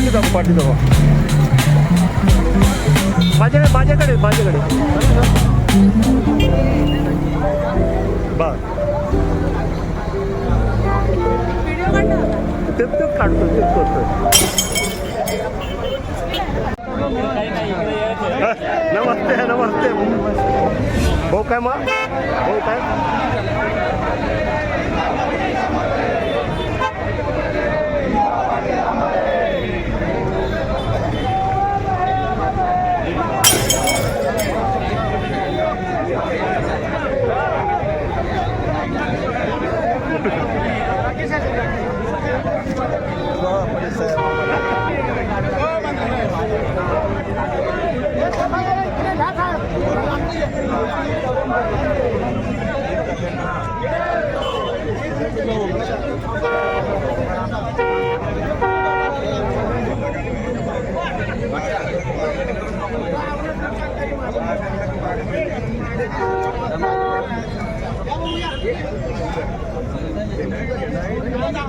पाठी जाऊ पाठी जाऊ माझ्याकडे माझ्याकडे माझ्याकडे. बर तेच तेच काढतो नमस्ते नमस्ते. भाऊ काय मग? भाऊ काय?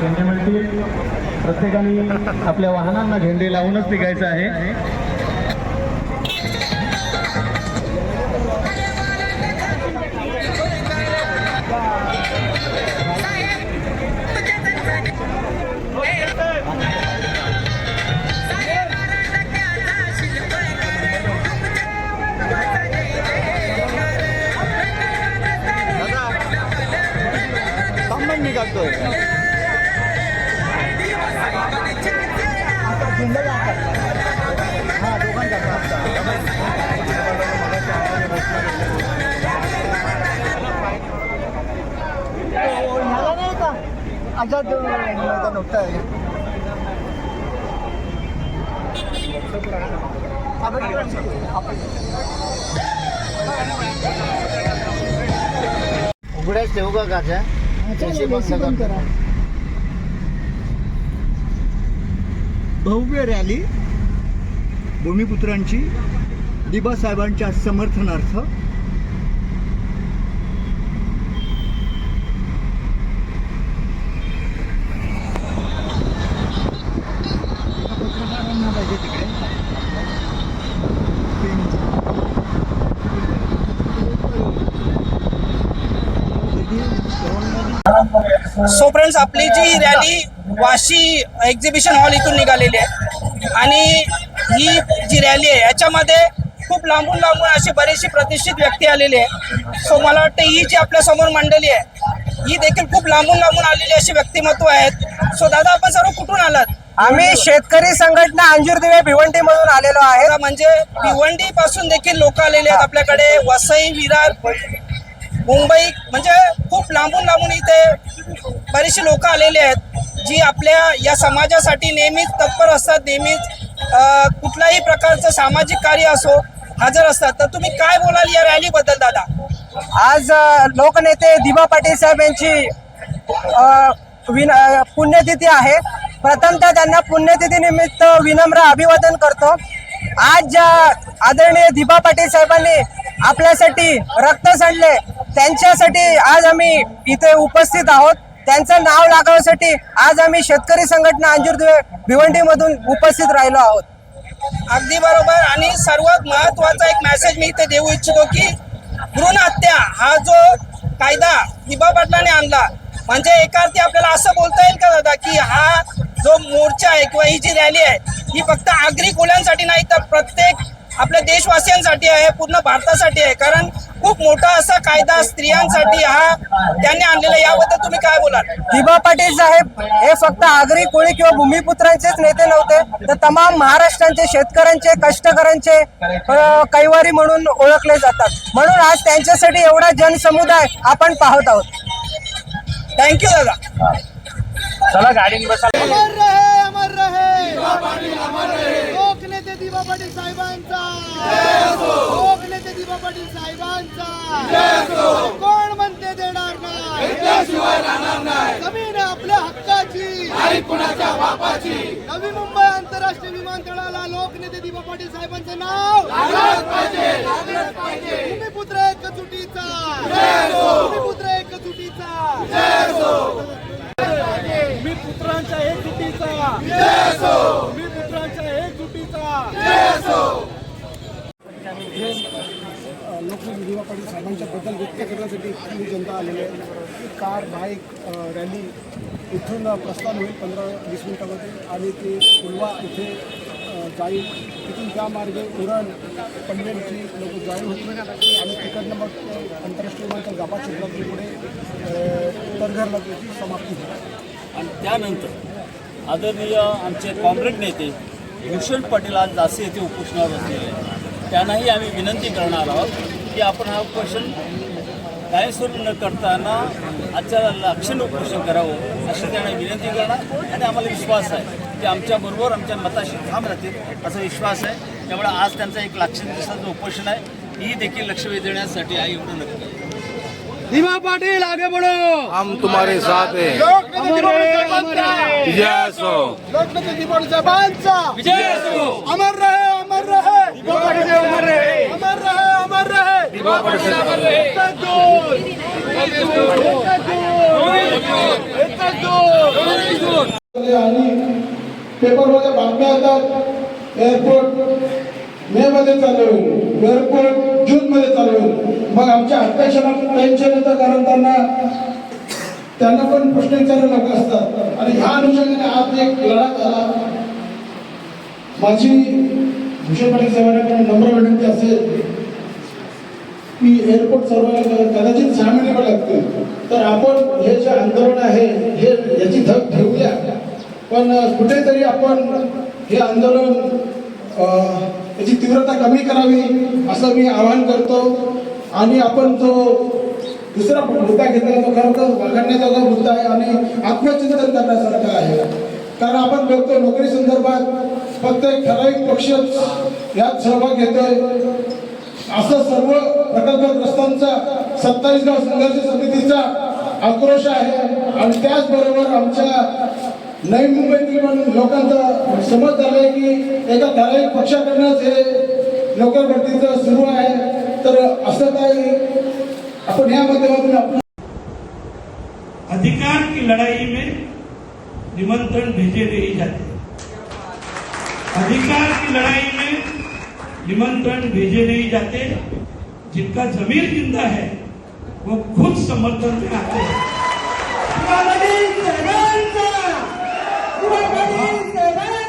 झेंडे मिळतील प्रत्येकाने आपल्या वाहनांना झेंडे लावूनच निघायचं आहे. आझाद मैदान होता है उघड्याच ठेवू का गाच्या भव्य रॅली. भूमिपुत्रांची दिबा साहेबांच्या समर्थनार्थ. सो फ्रेंड्स आपली जी रॅली वाशी एक्झिबिशन हॉल इथून निघालेली आहे. आणि ही जी रॅली आहे याच्यामध्ये खूप लांबून लांबून अशी बरीचशी प्रतिष्ठित व्यक्ती आलेली आहे. सो मला वाटतं ही जी आपल्यासमोर मंडळी आहे ही देखील खूप लांबून लांबून आलेली अशी व्यक्तिमत्व आहेत. सो दादा आपण सर्व कुठून आलात? आम्ही शेतकरी संघटना अंजूर दिवे भिवंडी मधून आलेलो आहे म्हणजे भिवंडी पासून देखील लोक आलेले आहेत आपल्याकडे. वसई विरार मुंबई म्हणजे खूप लांबून लांबून इथे बरीचशी लोक आलेली आहेत जी आपल्या या समाजासाठी नेहमीच तत्पर असतात नेहमीच कुठलाही कुठल्याही प्रकारचं सामाजिक कार्य असो हजर असतात. तर तुम्ही काय बोलाल या रॅलीबद्दल दादा? आज लोकनेते दिबा पाटील साहेब यांची विन पुण्यतिथी आहे. प्रथमतः त्यांना पुण्यतिथी निमित्त विनम्र अभिवादन करतो. आज ज्या आदरणीय दिबा पाटील साहेबांनी आपल्यासाठी रक्त सांडले त्यांच्यासाठी आज आम्ही इथे उपस्थित आहोत. त्यांचं नाव लागवण्यासाठी आज आम्ही शेतकरी संघटना अंजूर भिवंडीमधून उपस्थित राहिलो आहोत. अगदी बरोबर. आणि सर्वात महत्त्वाचा एक मेसेज मी इथे देऊ इच्छितो की भ्रूण हत्या हा जो कायदा दिबा पाटलाने आणला म्हणजे एका अर्थी आपल्याला असं बोलता येईल का दादा की हा जो मोर्चा आहे किंवा ही जी रॅली आहे ही फक्त आगरी मुलांसाठी नाही तर प्रत्येक आपल्या देशवासियांसाठी आहे पूर्ण भारतासाठी आहे. कारण खूप मोठा असा कायदा स्त्रियांसाठी हा त्यांनी आणलेला. याबद्दल तुम्ही काय बोलाल? दिबा पाटील साहेब हे फक्त आगरी कोळी किंवा भूमिपुत्रांचेच नेते नव्हते. तर तमाम महाराष्ट्रांचे शेतकऱ्यांचे कष्टकऱ्यांचे कैवारी म्हणून ओळखले जातात. म्हणून आज त्यांच्यासाठी एवढा जनसमुदाय आपण पाहत आहोत. थँक्यू दादा. चला गाडी बसा. अमर रहे अमर रहे. दिवा पाटील अमर लोक नेते दिवा पाटील साहेबांचा. लोक नेते दिवा पाटील साहेबांचा. कोण म्हणते देणार नाही? जमीन आपल्या हक्काची. आणि कुणाच्या बापाची नवी मुंबई आंतरराष्ट्रीय विमानतळाला लोकनेते दिवा पाटील साहेबांचं नाव. भूमिपुत्र एक चुटीचा भूमिपुत्र एक चुटीचा पुत्रांच्या एक जुटीचा मी पुत्रांच्या एक जुटीचा लोकनेते दिवा पाटील साहेबांच्या बद्दल व्यक्त करण्यासाठी इथली जनता आलेली आहे. ही कार बाईक रॅली इथून प्रस्थान होईल पंधरा वीस मिनिटामध्ये. आणि ते उलवा इथे जाईल. तिथून त्या मार्गे उरण पनवेलची लोक जॉईन होतील आणि तिकडनं मग आंतरराष्ट्रीय विमानतळ गाभा क्षेत्रातून पुढे त्याची समाप्ती होईल. आणि त्यानंतर आदरणीय आमचे कॉम्रेड नेते भूषण पाटील आज दासी येथे उपोषणावर बसलेले आहेत. त्यांनाही आम्ही विनंती करणार आहोत की आपण हा उपोषण कायमस्वरूपी न करताना आजच्या लक्षण उपोषण करावं अशी त्यांना विनंती करणार आणि आम्हाला विश्वास आहे की आमच्याबरोबर आमच्या मताशी ठाम राहतील असा विश्वास आहे. त्यामुळे आज त्यांचा एक लाक्षण दिवसाचं उपोषण आहे. ही देखील लक्ष वेधण्यासाठी आहे एवढं नक्की दिवा पाटील आगे बढ़ो। हम तुम्हारे साथ हैं। जय सो। लोकनेते दिवा पाटील साहेबांचा अमर रहे अमर रहे। दिवा पाटील अमर रहे। अमर रहे अमर रहे। आणि पेपरमध्ये बातम्या येतात एअरपोर्ट मे मध्ये चालू होईल. एअरपोर्ट जून मध्ये चालू होईल. मग आमच्या हत्याक्षणा टेन्शन येतं कारण त्यांना त्यांना पण प्रश्न विचारायला लोक असतात. आणि ह्या अनुषंगाने आज एक लढा झाला. माझी भूषण पाटील साहेबांना नम्र विनंती असेल की एअरपोर्ट सर्वांना कदाचित सहा महिने पण लागतील. तर आपण हे जे आंदोलन आहे हे याची धग ठेवूया. पण कुठेतरी आपण हे आंदोलन त्याची तीव्रता कमी करावी असं मी आवाहन करतो. आणि आपण जो दुसरा मुद्दा घेतला तो खरं तर वागण्याचा जो मुद्दा आहे आणि आत्मचिंतन करण्यासारखा आहे. कारण आपण बघतो नोकरी संदर्भात फक्त एक ठराविक पक्षच यात सहभाग घेतोय. असं सर्व प्रकल्पग्रस्तांचा सत्तावीस गाव संघर्ष समितीचा आक्रोश आहे. आणि त्याचबरोबर आमच्या नवी मुंबईतील पण लोकांचा समज झालाय की एका ठराविक पक्षाकडनंच हे नोकर भरतीचं सुरू आहे. तर असं काही आपण या माध्यमातून आपण अधिकार की लड़ाई में निमंत्रण भेजे नहीं जाते। अधिकार की लड़ाई में निमंत्रण भेजे नहीं जाते। जिनका जमीर जिंदा है वो खुद समर्थन में आते हैं। Whoever is the